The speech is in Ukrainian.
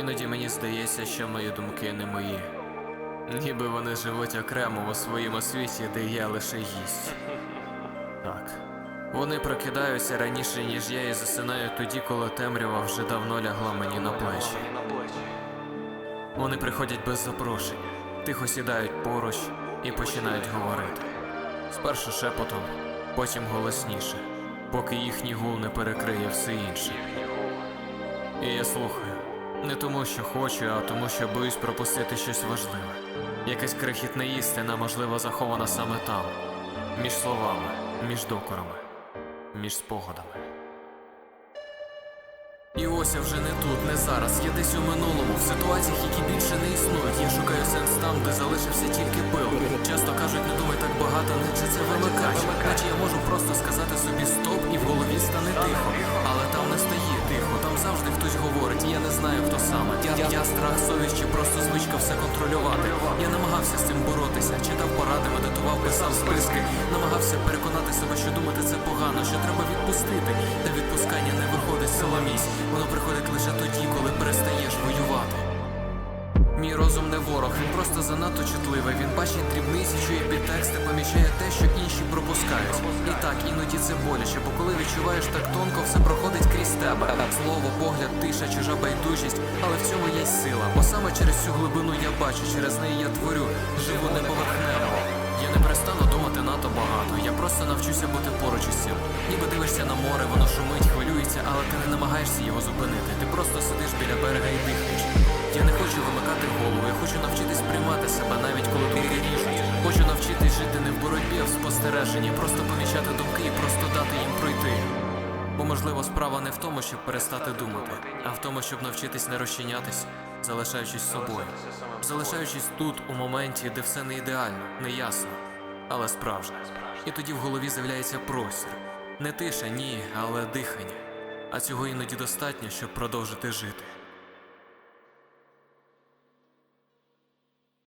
Іноді мені здається, що мої думки не мої. Ніби вони живуть окремо у своєму світі, де я лише гість. Так. Вони прокидаються раніше, ніж я, і засинають тоді, коли темрява вже давно лягла мені на плечі. Вони приходять без запрошень, тихо сідають поруч і починають говорити. Спершу шепотом, потім голосніше, поки їхній гул не перекриє все інше. І я слухаю. Не тому, що хочу, а тому, що боюсь пропустити щось важливе. Якась крихітна істина, можливо, захована саме там, між словами, між докорами, між спогадами. І ось я вже не тут, не зараз. Я десь у минулому, в ситуаціях, які більше не існують. Я шукаю сенс там, де залишився тільки пил. Часто кажуть, не думай так багато, наче це вимикач. Наче я можу просто сказати собі стоп знаю хто саме. Я, я страх, совість чи просто звичка все контролювати. Я намагався з цим боротися, читав поради, медитував, писав списки, намагався переконати себе, що думати це погано, що треба відпустити. Та відпускання не виходить місць. Воно приходить лише тоді, коли перестаєш воювати. Мій розум не ворог, він просто занадто чутливий. Він бачить дрібниці, чує підтексти, помічає те, що пропускають. І так, іноді це боляче, бо коли відчуваєш так тонко, все проходить крізь тебе. Слово, погляд, тиша, чужа байдужість, але в цьому є сила. Бо саме через цю глибину я бачу, через неї я творю, живу неповерхнево. Я не перестану думати надто багато. Я просто навчуся бути поруч із цим. Ніби дивишся на море, воно шумить, хвилюється, але ти не намагаєшся його зупинити. Ти просто сидиш біля берега і дихаєш. Я не хочу вимикати голову, я хочу навчитись приймати себе, жити не в боротьбі, а в спостереженні, просто помічати думки і просто дати їм пройти. Бо можливо справа не в тому, щоб перестати думати, а в тому, щоб навчитись не розчинятись, залишаючись собою, залишаючись тут, у моменті, де все не ідеально, не ясно, але справжнє. І тоді в голові з'являється простір. Не тиша, ні, але дихання. А цього іноді достатньо, щоб продовжити жити.